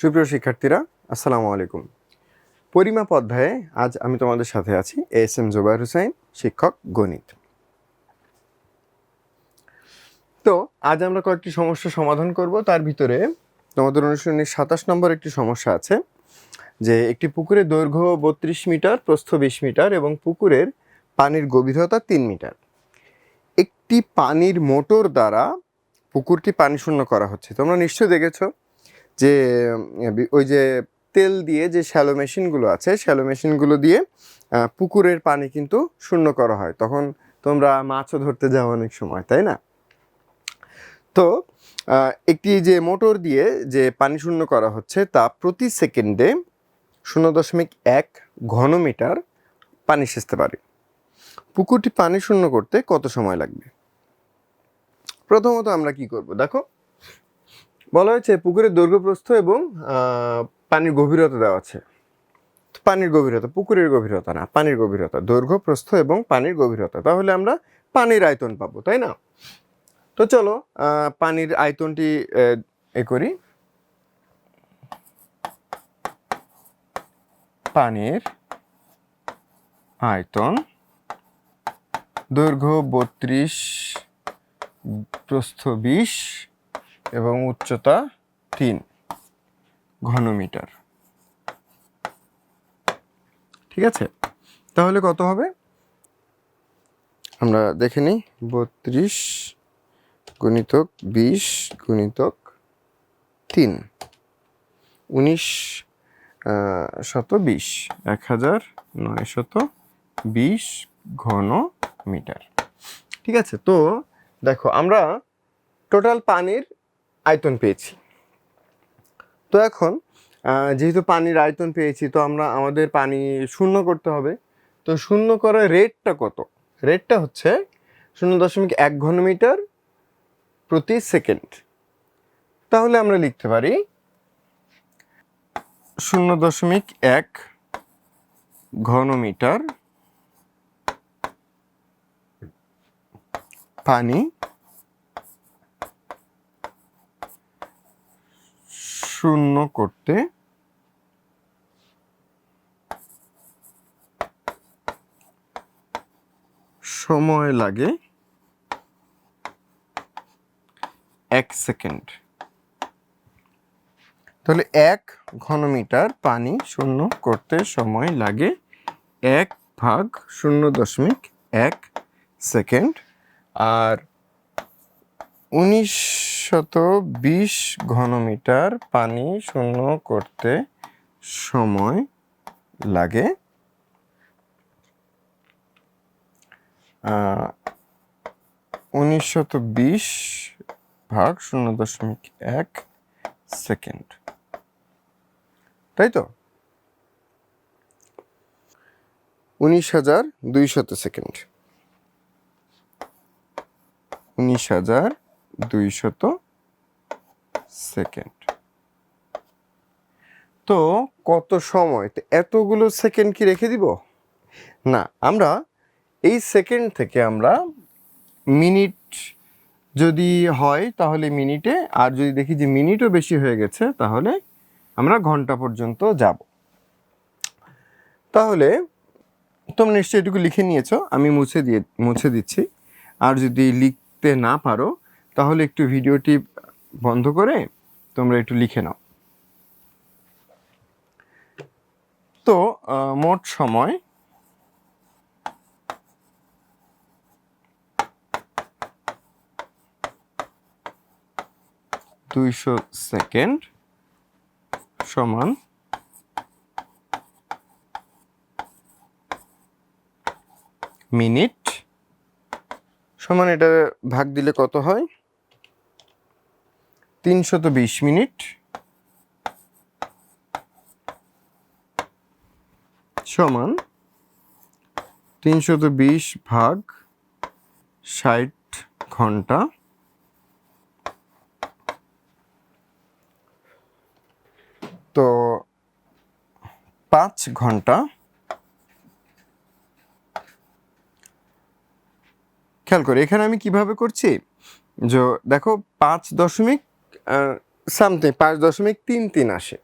সুপ্রিয় শিক্ষার্থীরা, আসসালামু আলাইকুম। পরিমাপ অধ্যায়ে আজ আমি তোমাদের সাথে আছি এস এম জুবাইর হুসাইন, শিক্ষক, গণিত। তো আজ আমরা কয়েকটি সমস্যা সমাধান করব। তার ভিতরে তোমাদের অনুশীলনের সাতাশ নম্বর একটি সমস্যা আছে, যে একটি পুকুরের দৈর্ঘ্য বত্রিশ মিটার, প্রস্থ বিশ মিটার এবং পুকুরের পানির গভীরতা তিন মিটার। একটি পানির মোটর দ্বারা পুকুরটি পানি শূন্য করা হচ্ছে। তোমরা নিশ্চয়ই দেখেছ যে ওই যে তেল দিয়ে যে শ্যালো মেশিনগুলো আছে শ্যালো মেশিনগুলো দিয়ে পুকুরের পানি কিন্তু শূন্য করা হয়। তখন তোমরা মাছও ধরতে যাও অনেক সময়, তাই না? তো একটি যে মোটর দিয়ে যে পানি শূন্য করা হচ্ছে, তা প্রতি সেকেন্ডে শূন্য দশমিক এক ঘনমিটার পানি সেচতে পারে। পুকুরটি পানি শূন্য করতে কত সময় লাগবে? প্রথমত আমরা কি করব? দেখো বলা হয়েছে পুকুরের দৈর্ঘ্য প্রস্থ এবং পানির গভীরতা দেওয়া আছে। পানির গভীরতা, পুকুরের গভীরতা না, পানির গভীরতা দৈর্ঘ্য প্রস্থ এবং পানির গভীরতা। তাহলে আমরা পানির আয়তন পাবো, তাই না? তো চলো পানির আয়তনটি এ করি। পানির আয়তন, দৈর্ঘ্য বত্রিশ, প্রস্থ বিশ এবং উচ্চতা তিন ঘনমিটার। ঠিক আছে? তাহলে কত হবে? আমরা দেখে নিই। বত্রিশ গুণিতক বিশ গুণিতক তিন। উনিশ শত বিশ। এক হাজার নয় শত বিশ ঘন মিটার ঠিক আছে? তো দেখো, আমরা টোটাল পানির আয়তন পেয়েছি। তো এখন যেহেতু পানির আয়তন পেয়েছি, তো আমরা, আমাদের পানি শূন্য করতে হবে। তো শূন্য করার রেটটা কত? রেটটা হচ্ছে শূন্য দশমিক এক ঘনমিটার প্রতি সেকেন্ড। তাহলে আমরা লিখতে পারি শূন্য দশমিক এক ঘনমিটার পানি শূন্য করতে সময় লাগে এক সেকেন্ড। তাহলে এক ঘনমিটার পানি শূন্য করতে সময় লাগে এক ভাগ শূন্য দশমিক এক সেকেন্ড। আর উনিশ শত বিশ ঘনমিটার পানি শূন্য করতে সময় লাগে। উনিশ শত বিশ ভাগ শূন্য দশমিক এক সেকেন্ড। তাই তো উনিশ হাজার দুইশত সেকেন্ড। উনিশ হাজার দুইশত সেকেন্ড। তো কত সময়? তো এতগুলো সেকেন্ড কি রেখে দিব? না, আমরা এই সেকেন্ড থেকে আমরা মিনিট যদি হয় তাহলে মিনিটে, আর যদি দেখি যে মিনিটও বেশি হয়ে গেছে, তাহলে আমরা ঘণ্টা পর্যন্ত যাব। তাহলে তোমরা নিশ্চয়ই এটুকু লিখে নিয়েছো, আমি মুছে দিয়ে, মুছে দিচ্ছি। আর যদি লিখতে না পারো তাহলে একটু ভিডিওটি বন্ধ করে তোমরা একটু লিখে নাও। তো মোট সময় দুইশো সেকেন্ড সমান মিনিট সমান এটা ভাগ দিলে কত হয়? তিনশত বিশ মিনিট। সমান তিনশত বিশ ভাগ ষাট ঘণ্টা। তো পাঁচ ঘণ্টা। খেয়াল করি, এখানে আমি কীভাবে করছি? যে দেখো পাঁচ দশমিক সামথিং পাঁচ দশমিক তিন তিন আসে।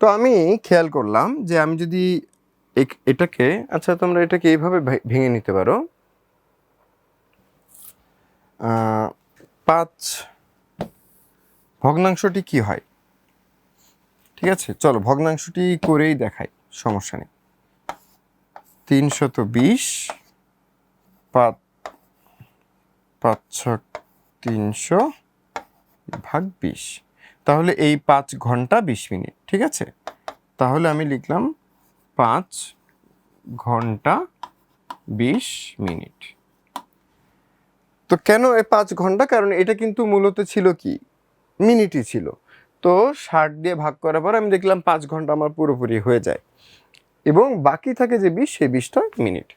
তো আমি খেয়াল করলাম যে আমি যদি এটাকে আচ্ছা তোমরা এটাকে এইভাবে ভেঙে নিতে পারো। পাঁচ ভগ্নাংশটি কি হয়? ঠিক আছে, চলো ভগ্নাংশটি করেই দেখাই, সমস্যা নেই। তিনশত বিশ পাঁচ পাঁচ ছক তিনশো ভাগ বিশ। তাহলে এই পাঁচ ঘণ্টা বিশ মিনিট, ঠিক আছে? তাহলে আমি লিখলাম পাঁচ ঘণ্টা বিশ মিনিট। তো কেন এই পাঁচ ঘণ্টা? কারণ এটা কিন্তু মূলত ছিল কি? মিনিটই ছিল। তো ষাট দিয়ে ভাগ করার পর আমি দেখলাম পাঁচ ঘণ্টা আমার পুরোপুরি হয়ে যায়। এবং বাকি থাকে যে বিশ, সেই বিশটা মিনিট।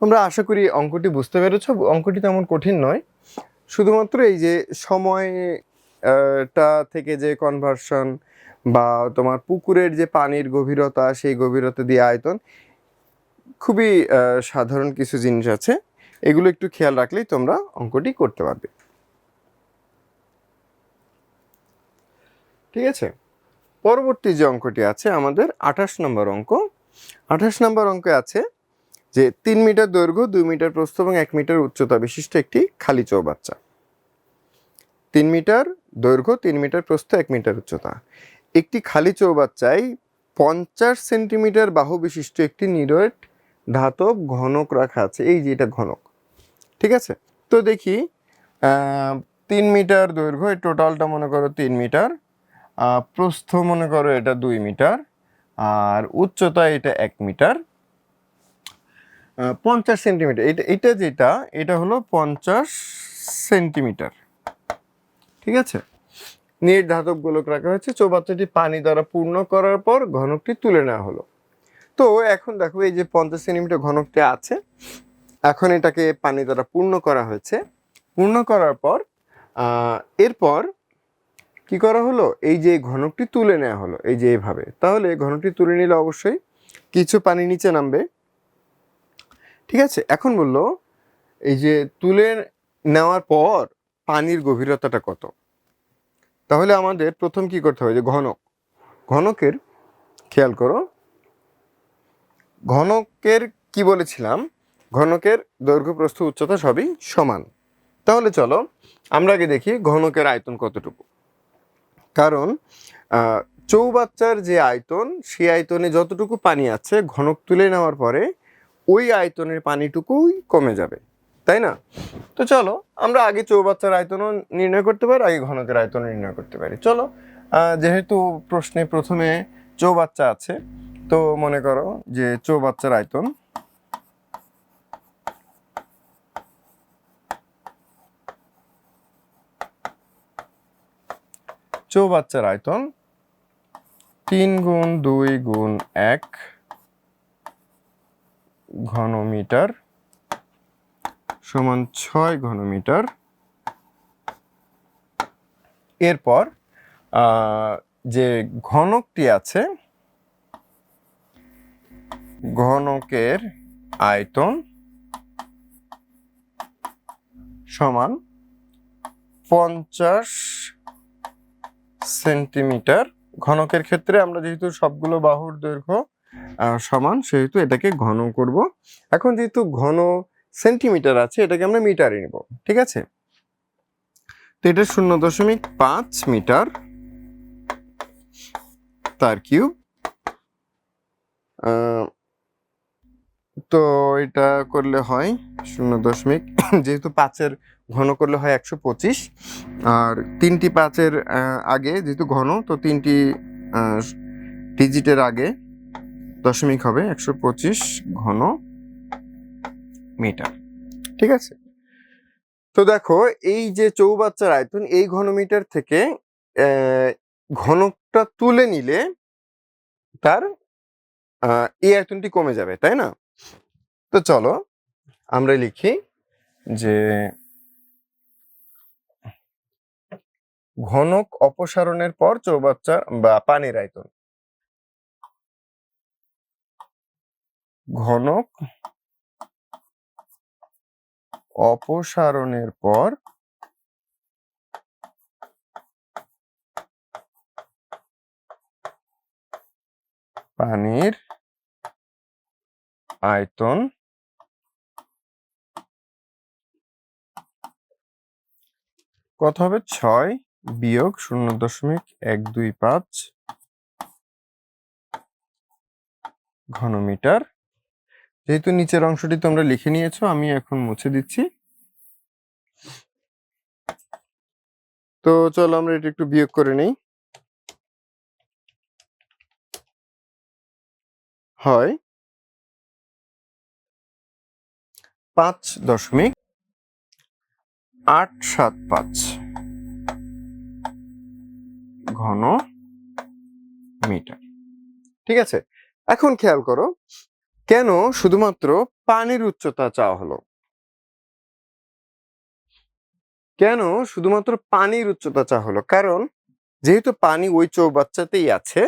তোমরা আশা করি অঙ্কটি বুঝতে পেরেছ। অঙ্কটি তেমন কঠিন নয়। শুধুমাত্র এই যে সময় আহ, টা থেকে যে কনভার্সন বা তোমার পুকুরের যে পানির গভীরতা সেই গভীরতা দিয়ে আয়তন খুবই সাধারণ কিছু জিনিস আছে। এগুলো একটু খেয়াল রাখলেই তোমরা অঙ্কটি করতে পারবে। ঠিক আছে? পরবর্তী যে অঙ্কটি আছে আমাদের আঠাশ নম্বর অঙ্ক। আঠাশ নম্বর অঙ্কে আছে যে তিন মিটার দৈর্ঘ্য, দুই মিটার প্রস্থ এবং এক মিটার উচ্চতা বিশিষ্ট একটি খালি চৌবাচ্চা। তিন মিটার দৈর্ঘ্য, তিন মিটার প্রস্থ, এক মিটার উচ্চতা। একটি খালি চৌবাচ্চায় পঞ্চাশ সেন্টিমিটার বাহু বিশিষ্ট একটি নিরট ধাতব ঘনক রাখা আছে। এই যে এটা ঘনক, ঠিক আছে? তো দেখি তিন মিটার দৈর্ঘ্য এই টোটালটা মনে করো তিন মিটার প্রস্থ মনে করো এটা দুই মিটার, আর উচ্চতা এটা এক মিটার। পঞ্চাশ সেন্টিমিটার। এটা এটা যেটা, এটা হলো পঞ্চাশ সেন্টিমিটার। ঠিক আছে? নিট ধাতব গোলক রাখা হয়েছে চৌবাচ্চাটি পানি দ্বারা পূর্ণ করার পর ঘনকটি তুলে নেওয়া হলো। তো এখন দেখো, এই যে পঞ্চাশ সেন্টিমিটার ঘনকটি আছে, এখন এটাকে পানি দ্বারা পূর্ণ করা হয়েছে। পূর্ণ করার পর এরপর কি করা হলো? এই যে ঘনকটি তুলে নেওয়া হলো, এই যে এইভাবে তাহলে ঘনকটি তুলে নিলে অবশ্যই কিছু পানি নিচে নামবে। ঠিক আছে? এখন বলল, এই যে তুলে নেওয়ার পর পানির গভীরতাটা কত? তাহলে আমাদের প্রথম কি করতে হবে? যে ঘনক। ঘনকের খেয়াল করো। ঘনকের কি বলেছিলাম? ঘনকের দৈর্ঘ্য, প্রস্থ, উচ্চতা সবই সমান। তাহলে চলো, আমরা আগে দেখি ঘনকের আয়তন কতটুকু। কারণ চৌবাচ্চার যে আয়তন, সেই আয়তনে যতটুকু পানি আছে, ঘনক তুলে নেওয়ার পরে ওই আয়তনের পানিটুকুই কমে যাবে, তাই না? তো চলো, আমরা আগে চৌবাচ্চার আয়তনও নির্ণয় করতে পারি, আগে ঘনকের আয়তন নির্ণয় করতে পারি। চলো যেহেতু প্রশ্নে প্রথমে চৌবাচ্চা আছে, তো মনে করো যে চৌবাচ্চার আয়তন চৌবাচ্চার আয়তন তিন গুণ দুই গুণ এক ঘনমিটার সমান ছয় ঘনমিটার। এরপর যে ঘনকটি আছে, ঘনকের আয়তন সমান পঞ্চাশ সেন্টিমিটার। ঘনকের ক্ষেত্রে আমরা যেহেতু সবগুলো বাহুর দৈর্ঘ্য সমান, সেহেতু এটাকে ঘন করব। এখন যেহেতু ঘন সেন্টিমিটার আছে, এটাকে আমরা মিটারে নিব, ঠিক আছে? তো এটা শূন্য দশমিক পাঁচ মিটার তার কিউব। তো এটা করলে হয় শূন্য দশমিক, যেহেতু পাঁচের ঘন করলে হয় একশো পঁচিশ, আর তিনটি পাঁচের আগে যেহেতু ঘন, তো তিনটি ডিজিটের আগে দশমিক হবে একশো পঁচিশ ঘন মিটার। ঠিক আছে? তো দেখো, এই যে চৌবাচ্চার আয়তন, এই ঘনমিটার থেকে ঘনকটা তুলে নিলে তার এই আয়তনটি কমে যাবে, তাই না? তো চলো, আমরা লিখি যে ঘনক অপসারণের পর চৌবাচ্চার বা পানির আয়তন। ঘনক অপসারণের পর পানির আয়তন কত হবে? ছয় বিয়োগ শূন্য দশমিক এক দুই পাঁচ ঘনমিটার। যেহেতু নিচের অংশটি তোমরা লিখে নিয়েছো, আমি এখন মুছে দিচ্ছি। তো চলো আমরা এটা একটু বিয়োগ করে নেই। হয় পাঁচ দশমিক আট সাত পাঁচ ঘন মিটার। ঠিক আছে? এখন খেয়াল করো কেন শুধুমাত্র পানির উচ্চতা চাওয়া হলো? কেন শুধুমাত্র পানির উচ্চতা চাওয়া হলো? কারণ যেহেতু পানি ওই চৌবাচ্চাতেই আছে,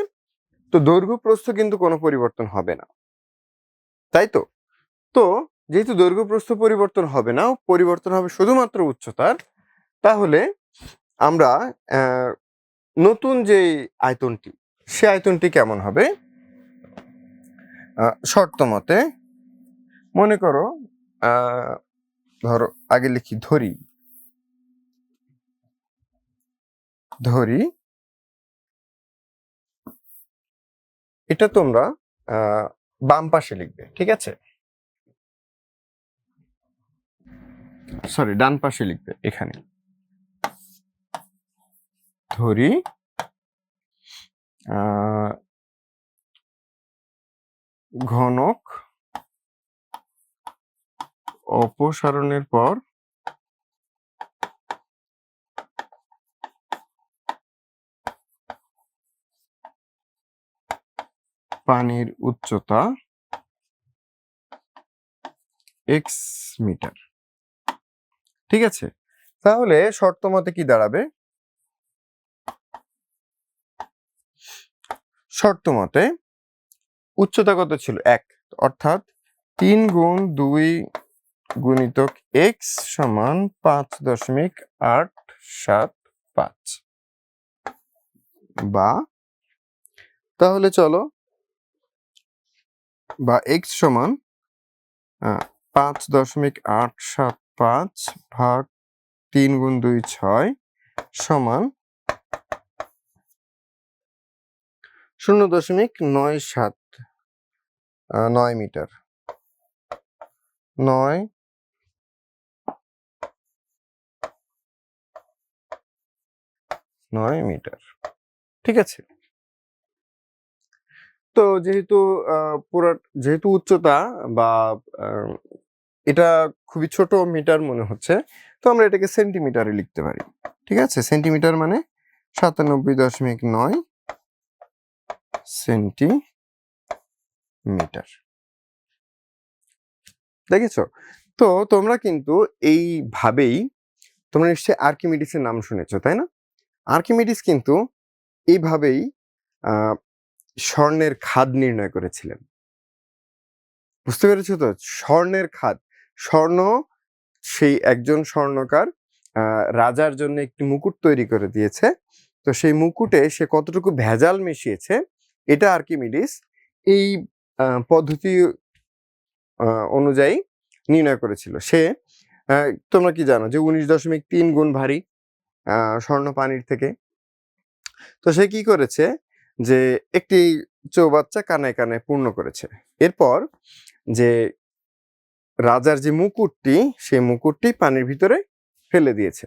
তো দৈর্ঘ্য প্রস্থ কিন্তু কোনো পরিবর্তন হবে না। তাই তো? তো যেহেতু দৈর্ঘ্য প্রস্থ পরিবর্তন হবে না, পরিবর্তন হবে শুধুমাত্র উচ্চতার, তাহলে আমরা নতুন যে আয়তনটি, সে আয়তনটি কেমন হবে? শর্ত মতে মনে করো ধরো, আগে লিখি ধরি। ধরি। এটা তোমরা বাম পাশে লিখবে, ঠিক আছে? সরি, ডান পাশে লিখবে, এখানে। ধরি। ঘনক অপসারণের পর পানির উচ্চতা এক্স মিটার। ঠিক আছে? তাহলে শর্ত মতে কি দাঁড়াবে? শর্ত মতে উচ্চতা কত ছিল? এক। অর্থাৎ তিন গুণ দুই গুণিতক এক্স সমান পাঁচ দশমিক আট সাত পাঁচ। বা, তাহলে চলো, বা এক্স সমান পাঁচ দশমিক আট সাত পাঁচ ভাগ তিন গুণ দুই ছয় সমান শূন্য দশমিক নয় সাত নয় মিটার। নয়। নয় মিটার। ঠিক আছে। তো যেহেতু পুরা, যেহেতু উচ্চতা বা এটা খুবই ছোট মিটার মনে হচ্ছে, তো আমরা এটাকে সেন্টিমিটারে লিখতে পারি। ঠিক আছে? সেন্টিমিটার মানে সাতানব্বই দশমিক নয় সেন্টিমিটার দেখেছ? তো তোমরা কিন্তু এইভাবেই তোমরা নিশ্চয়ই আর্কিমিডিসের নাম শুনেছো, তাই না? আর্কিমিডিস কিন্তু এইভাবেই স্বর্ণের খাদ নির্ণয় করেছিলেন। বুঝতে পেরেছ তো? স্বর্ণের খাদ। স্বর্ণ, সেই একজন স্বর্ণকার রাজার জন্য একটি মুকুট তৈরি করে দিয়েছে। তো সেই মুকুটে সে কতটুকু ভেজাল মিশিয়েছে, এটা আর্কিমিডিস এই পদ্ধতি অনুযায়ী নির্ণয় করেছিল। সে তোমরা কি জানো যে উনিশ দশমিক তিন গুণ ভারী স্বর্ণ পানির থেকে। তো সে কি করেছে যে একটি চৌবাচ্চা কানায় কানায় পূর্ণ করেছে। এরপর যে রাজার যে মুকুটটি সেই মুকুটটি পানির ভিতরে ফেলে দিয়েছে।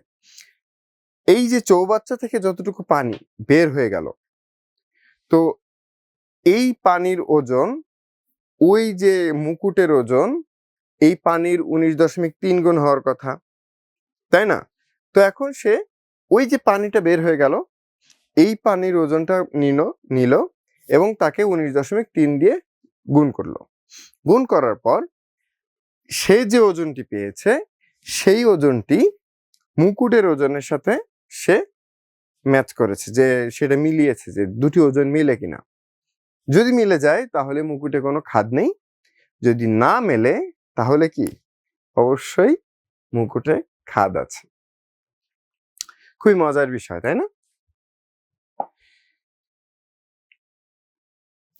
এই যে চৌবাচ্চা থেকে যতটুকু পানি বের হয়ে গেল, তো এই পানির ওজন ওই যে মুকুটের ওজন, এই পানির উনিশ দশমিক তিন গুণ হওয়ার কথা। তাই না? তো এখন সে ওই যে পানিটা বের হয়ে গেল, এই পানির ওজনটা নিল নিল এবং তাকে উনিশ দশমিক তিন দিয়ে গুণ করল। গুণ করার পর সে যে ওজনটি পেয়েছে, সেই ওজনটি মুকুটের ওজনের সাথে সে ম্যাচ করেছে, যে সেটা মিলিয়েছে যে দুটি ওজন মিলে কিনা। যদি মিলে যায়, তাহলে মুকুটে কোনো খাদ নেই। যদি না মেলে, তাহলে কি? অবশ্যই মুকুটে খাদ আছে। খুবই মজার বিষয়, তাই না?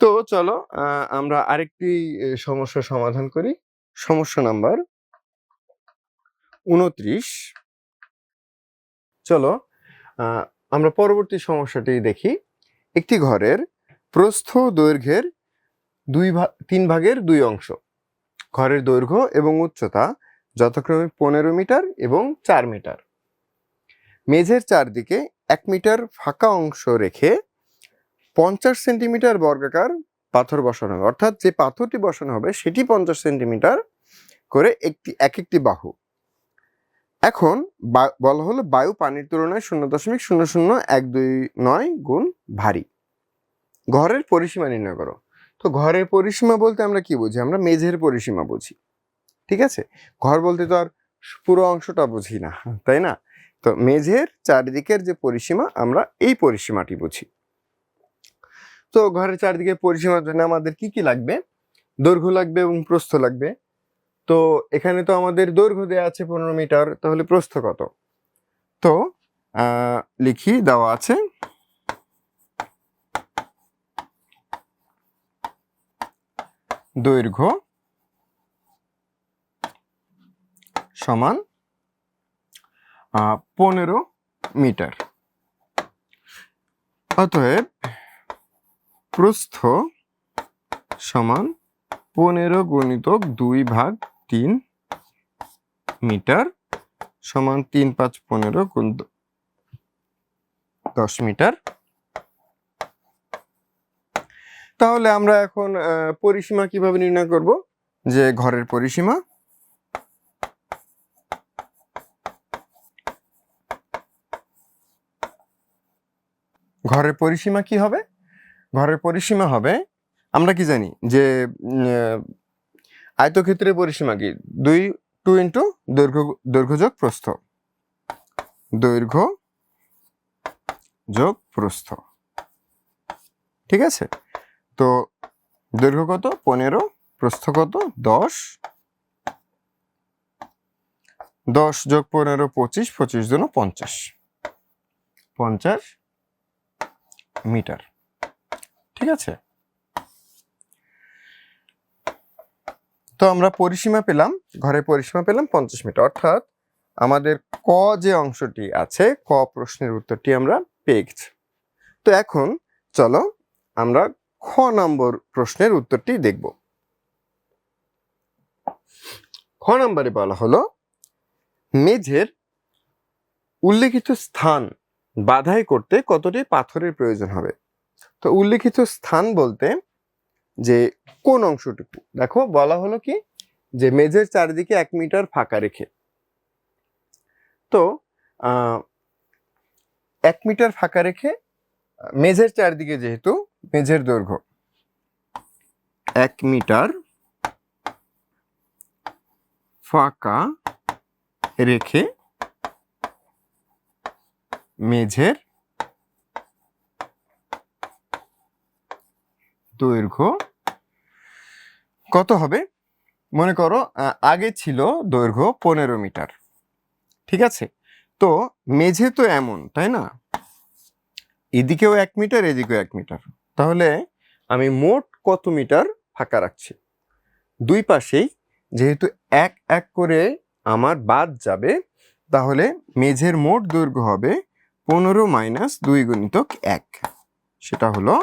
তো চলো আমরা আরেকটি সমস্যা সমাধান করি। সমস্যা নাম্বার উনত্রিশ। চলো আমরা পরবর্তী সমস্যাটি দেখি। একটি ঘরের প্রস্থ দৈর্ঘ্যের দুই ভাগ তিন ভাগের দুই অংশ। ঘরের দৈর্ঘ্য এবং উচ্চতা যথাক্রমে পনেরো মিটার এবং চার মিটার। মেঝের চারদিকে এক মিটার ফাঁকা অংশ রেখে পঞ্চাশ সেন্টিমিটার বর্গাকার পাথর বসানো হবে। অর্থাৎ যে পাথরটি বসানো হবে, সেটি পঞ্চাশ সেন্টিমিটার করে একটি, এক একটি বাহু। এখন বলা হলো বায়ু পানির তুলনায় শূন্য দশমিক শূন্য শূন্য এক দুই নয় গুণ ভারী। ঘরের পরিসীমা নির্ণয় করো। তো ঘরের পরিসীমা বলতে আমরা কি বুঝি? আমরা মেঝের পরিসীমা বুঝি। ঠিক আছে? ঘর বলতে তো আর পুরো অংশটা বুঝি না, তাই না? তো মেঝের চারিদিকের যে পরিসীমা, আমরা এই পরিসীমাটি বুঝি। তো ঘরের চারিদিকে পরিসীমার জন্য আমাদের কি কি লাগবে? দৈর্ঘ্য লাগবে এবং প্রস্থ লাগবে। তো এখানে তো আমাদের দৈর্ঘ্য দেওয়া আছে পনেরো মিটার, তাহলে প্রস্থ কত? তো লিখি, দেওয়া আছে দৈর্ঘ্য সমান পনেরো মিটার। অতএব প্রস্থ সমান পনেরো গুণিতক দুই ভাগ তিন মিটার সমান তিন পাঁচ পনেরো গুণ দশ মিটার। তাহলে আমরা এখন পরিসীমা কীভাবে নির্ণয় করব? যে ঘরের পরিসীমা। ঘরের পরিসীমা কি হবে? ঘরের পরিসীমা হবে, আমরা কি জানি? যে আয়তক্ষেত্রের পরিসীমা কি? দুই টু ইন্টু দৈর্ঘ্য দৈর্ঘ্য যোগ প্রস্থ। দৈর্ঘ্য যোগ প্রস্থ। ঠিক আছে? তো দৈর্ঘ্য কত? পনেরো। প্রস্থ কত? দশ। দশ যোগ পনেরো, পঁচিশ। পঁচিশ জন পঞ্চাশ। পঞ্চাশ মিটার। ঠিক আছে? তো আমরা পরিসীমা পেলাম ঘরের পরিসীমা পেলাম পঞ্চাশ মিটার। অর্থাৎ আমাদের ক যে অংশটি আছে, ক প্রশ্নের উত্তরটি আমরা পেয়ে গেছি তো এখন চলো আমরা খ নম্বর প্রশ্নের উত্তরটি দেখব। খ নম্বরে বলা হলো, মেঝের উল্লেখিত স্থান বাধাই করতে কতটি পাথরের প্রয়োজন হবে? তো উল্লেখিত স্থান বলতে যে কোন অংশটুকু? দেখো, বলা হলো কি? যে মেঝের চারিদিকে এক মিটার ফাঁকা রেখে। তো এক মিটার ফাঁকা রেখে মেঝের চারিদিকে যেহেতু মেঝের দৈর্ঘ্য? এক মিটার ফাঁকা রেখে মেঝের দৈর্ঘ্য কত হবে? মনে করো আগে ছিল দৈর্ঘ্য পনেরো মিটার। ঠিক আছে? তো মেঝে তো এমন, তাই না? এদিকেও এক মিটার, এদিকেও এক মিটার। তাহলে আমি মোট কত মিটার ফাঁকা রাখছি? দুই পাশেই যেহেতু এক এক করে আমার বাদ যাবে, তাহলে মেঝের মোট দৈর্ঘ্য হবে পনেরো মাইনাস দুই গুণিতক এক। সেটা হলো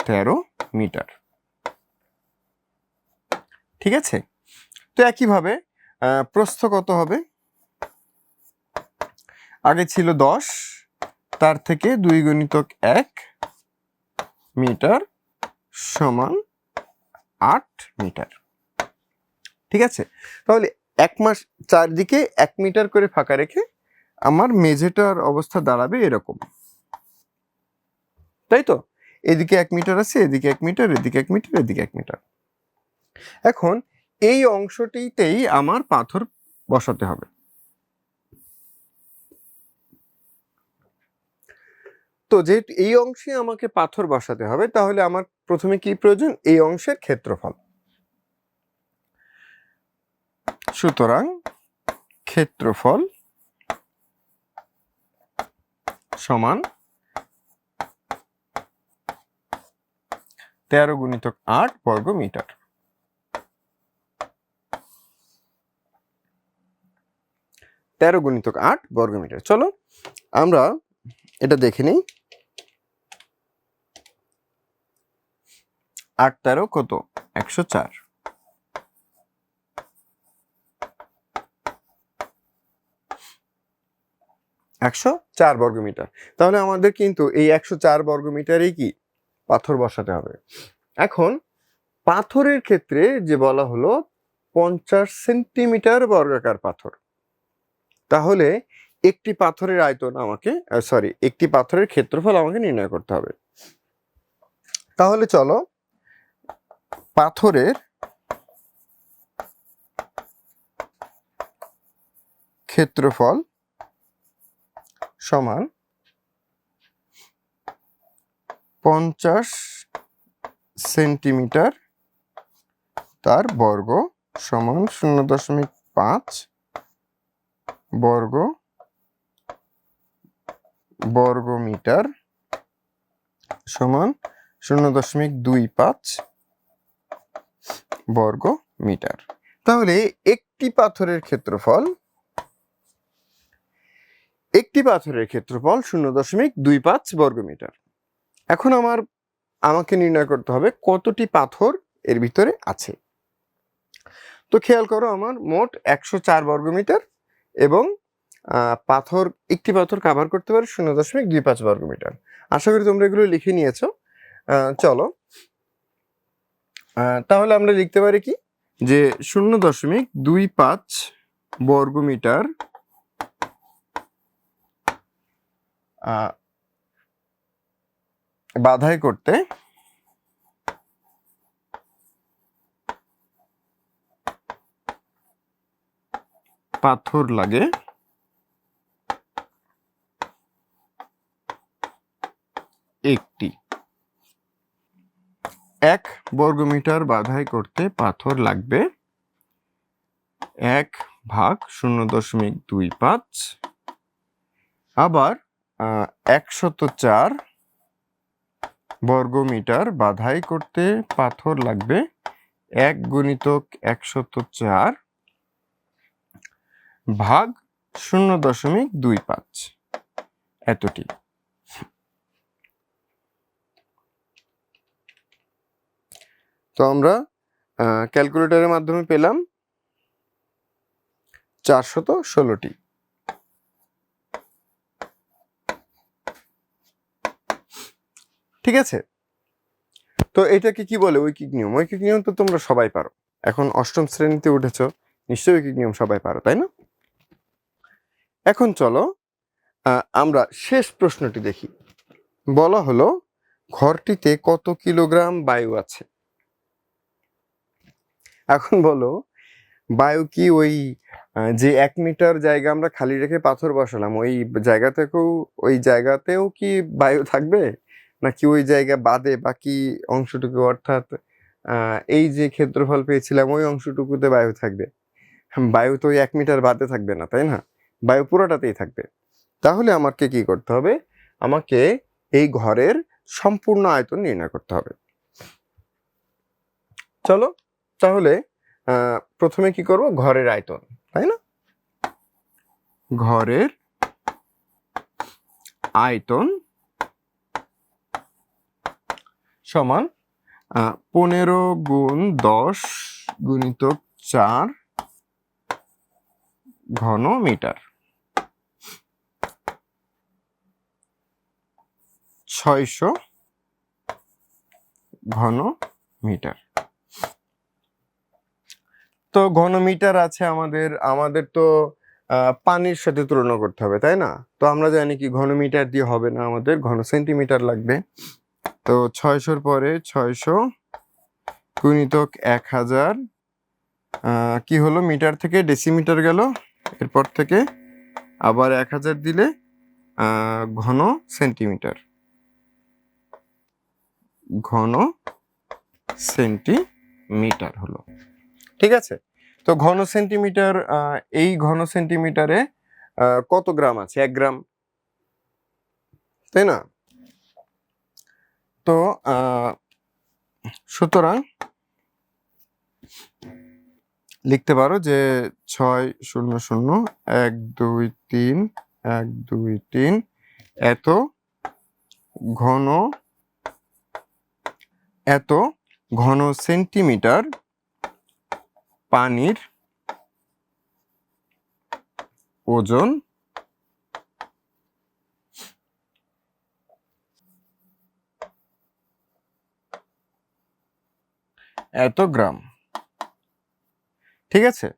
তেরো মিটার। ঠিক আছে? তো একইভাবে প্রস্থ কত হবে? আগে ছিল দশ, তার থেকে দুই গুণিতক এক মিটার সমান আট মিটার। ঠিক আছে? তাহলে এক মাস চারদিকে এক মিটার করে ফাঁকা রেখে আমার মেঝেটার অবস্থা দাঁড়াবে এরকম। তাই তো? এদিকে এক মিটার আছে, এদিকে এক মিটার, এদিকে এক মিটার, এদিকে এক মিটার। এখন এই অংশটিতেই আমার পাথর বসাতে হবে। তো যেহেতু এই অংশে আমাকে পাথর বসাতে হবে, তাহলে আমার প্রথমে কি প্রয়োজন? এই অংশের ক্ষেত্রফল। সুতরাং ক্ষেত্রফল সমান তেরো গুণিতক আট বর্গ মিটার। তেরো গুণিতক আট বর্গ মিটার। চলো আমরা এটা দেখে নিই। আট তেরো কত? একশো চার। একশো চার বর্গমিটার। তাহলে আমাদের কিন্তু এই একশো চার বর্গমিটারেই কি? পাথর বসাতে হবে। এখন পাথরের ক্ষেত্রে যে বলা হলো পঞ্চাশ সেন্টিমিটার বর্গাকার পাথর। তাহলে একটি পাথরের আয়তন আমাকে সরি একটি পাথরের ক্ষেত্রফল আমাকে নির্ণয় করতে হবে। তাহলে চলো পাথরের ক্ষেত্রফল সমান পঞ্চাশ সেন্টিমিটার তার বর্গ সমান শূন্য দশমিক পাঁচ বর্গ বর্গ মিটার সমান শূন্য দশমিক দুই পাঁচ বর্গ মিটার। তাহলে একটি পাথরের ক্ষেত্রফল, একটি পাথরের ক্ষেত্রফল শূন্য দশমিক দুই পাঁচ বর্গমিটার এখন আমার, আমাকে নির্ণয় করতে হবে কতটি পাথর এর ভিতরে আছে। তো খেয়াল করো আমার মোট একশো চার বর্গমিটার এবং পাথর, একটি পাথর কাভার করতে পারে শূন্য দশমিক দুই পাঁচ বর্গমিটার আশা করি তোমরা এগুলো লিখে নিয়েছো। চলো। তাহলে আমরা লিখতে পারি কি? যে শূন্য দশমিক দুই পাঁচ বর্গমিটার বাধাই করতে পাথর লাগে। একটি। এক বর্গমিটার বাধাই করতে পাথর লাগবে। এক ভাগ শূন্য দশমিক দুই পাঁচ। আবার একশত চার বর্গমিটার বাধাই করতে পাথর লাগবে। এক গুণিতক একশত চার ভাগ শূন্য দশমিক দুই পাঁচ। এতটি। তো আমরা ক্যালকুলেটরের মাধ্যমে পেলাম চারশত ষোলোটি। ঠিক আছে? তো এটাকে কি বলে? ঐকিক নিয়ম। ঐকিক নিয়ম তো তোমরা সবাই পারো। এখন অষ্টম শ্রেণীতে উঠেছ। নিশ্চয়ই ঐকিক নিয়ম সবাই পারো, তাই না? এখন চলো আমরা শেষ প্রশ্নটি দেখি। বলা হলো, ঘরটিতে কত কিলোগ্রাম বায়ু আছে? এখন বলো, বায়ু কি ওই যে এক মিটার জায়গা আমরা খালি রেখে পাথর বসালাম, ওই জায়গা থেকেও ওই জায়গাতেও কি বায়ু থাকবে? নাকি ওই জায়গা বাদে বাকি অংশটুকু অর্থাৎ এই যে ক্ষেত্রফল পেয়েছিলাম, ওই অংশটুকুতে বায়ু থাকবে? বায়ু তো ওই এক মিটার বাদে থাকবে না, তাই না? বায়ু পুরোটাতেই থাকবে। তাহলে আমাকে কি করতে হবে? আমাকে এই ঘরের সম্পূর্ণ আয়তন নির্ণয় করতে হবে। চলো তাহলে প্রথমে কি করব? ঘরের আয়তন, তাই না? ঘরের আয়তন সমান পনেরো গুণ দশ গুণিত চার ঘন মিটার ছয়শো ঘন মিটার তো ঘন মিটার আছে আমাদের আমাদের তো পানির সাথে তুলনা করতে হবে, তাই না? তো আমরা জানি কি ঘন মিটার দিয়ে হবে না আমাদের, ঘন সেন্টিমিটার লাগবে। তো ছয়শোর পরে ছয়শো গুণিতক এক হাজার কি হলো? মিটার থেকে ডেসিমিটার গেল, এরপর থেকে আবার এক হাজার দিলে ঘন সেন্টিমিটার। ঘন সেন্টিমিটার হলো। ঠিক আছে? তো ঘন সেন্টিমিটার এই ঘন সেন্টিমিটারে কত গ্রাম আছে? এক গ্রাম। তাই না? তো সুতরাং লিখতে পারো যে ছয় শূন্য শূন্য, এক, দুই, তিন, এক, দুই, তিন, এত ঘন এত ঘন সেন্টিমিটার পানির ওজন এত গ্রাম। ঠিক আছে?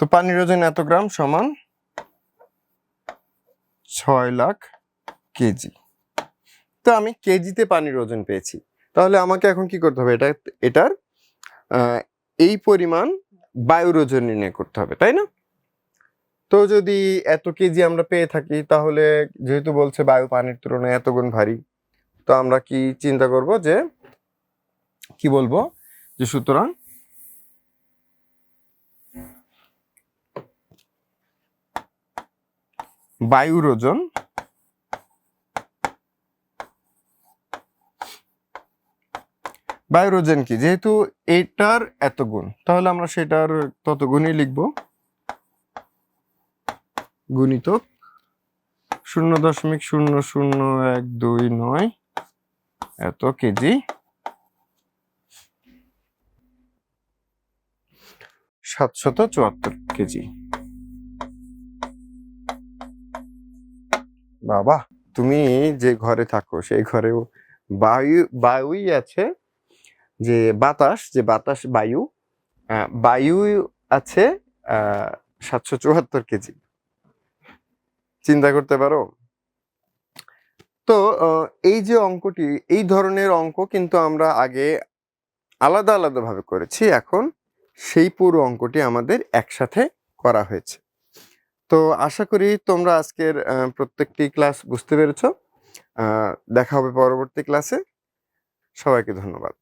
তো পানির ওজন এত গ্রাম সমান ছয় লাখ কেজি। তো আমি কেজিতে পানির ওজন পেয়েছি। তাহলে আমাকে এখন কি করতে হবে? এটা, এটার এই পরিমাণ বায়ুর ওজন নির্ণয় করতে হবে, তাই না? তো যদি এত কেজি আমরা পেয়ে থাকি, তাহলে যেহেতু বলছে বায়ু পানির তুলনায় এত গুণ ভারী, তো আমরা কি চিন্তা করব যে, কি বলব? যে সুতরাং বায়ুর ওজন বায়ুর ওজন কি? যেহেতু এটার এত গুণ, তাহলে আমরা সেটার তত গুণই লিখব। গুণিতক শূন্য দশমিক শূন্য শূন্য এক দুই নয় এত কেজি। সাতশত চুয়াত্তর কেজি। বাবা, তুমি যে ঘরে থাকো, সেই ঘরেও বায়ু, বায়ুই আছে। যে বাতাস যে বাতাস বায়ু বায়ু আছে সাতশো চুয়াত্তর কেজি। চিন্তা করতে পারো? তো এই যে অঙ্কটি, এই ধরনের অঙ্ক কিন্তু আমরা আগে আলাদা আলাদা ভাবে করেছি। এখন সেই পুরো অঙ্কটি আমাদের একসাথে করা হয়েছে। তো, আশা করি তোমরা আজকের প্রত্যেকটি ক্লাস বুঝতে পেরেছ। দেখা হবে পরবর্তী ক্লাসে। সবাইকে ধন্যবাদ।